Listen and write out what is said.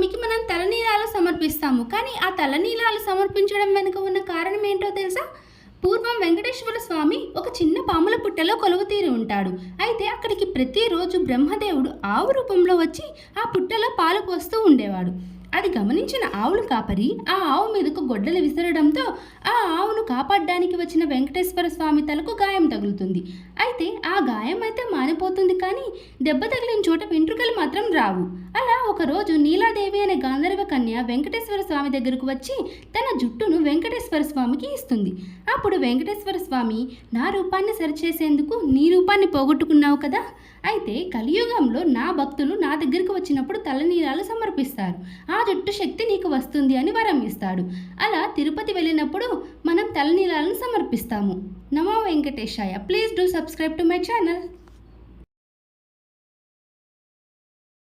స్వామికి మనం తలనీలాలు సమర్పిస్తాము. కానీ ఆ తలనీలాలు సమర్పించడం వెనుక ఉన్న కారణం ఏంటో తెలుసా? పూర్వం వెంకటేశ్వర స్వామి ఒక చిన్న పాముల పుట్టలో కొలువుతీరి ఉంటాడు. అయితే అక్కడికి ప్రతిరోజు బ్రహ్మదేవుడు ఆవు రూపంలో వచ్చి ఆ పుట్టలో పాలు పోస్తూ ఉండేవాడు. అది గమనించిన ఆవులు కాపరి ఆ ఆవు మీదకు గొడ్డలు విసరడంతో ఆ ఆవును కాపాడడానికి వచ్చిన వెంకటేశ్వర స్వామి తలకు గాయం తగులుతుంది. అయితే ఆ గాయం అయితే మానిపోతుంది కానీ దెబ్బ తగిలిన చోట వెంట్రుకలు మాత్రం రావు. ఒకరోజు నీలాదేవి అనే గాంధర్వ కన్య వెంకటేశ్వర స్వామి దగ్గరకు వచ్చి తన జుట్టును వెంకటేశ్వర స్వామికి ఇస్తుంది. అప్పుడు వెంకటేశ్వర స్వామి నా రూపాన్ని సరిచేసేందుకు నీ రూపాన్ని పోగొట్టుకున్నావు కదా? అయితే కలియుగంలో నా భక్తులు నా దగ్గరికి వచ్చినప్పుడు తలనీలాలు సమర్పిస్తారు. ఆ జుట్టు శక్తి నీకు వస్తుంది అని వరం ఇస్తాడు. అలా తిరుపతి వెళ్ళినప్పుడు మనం తలనీలాలను సమర్పిస్తాము. నమో వెంకటేశాయ. Please do subscribe to my channel.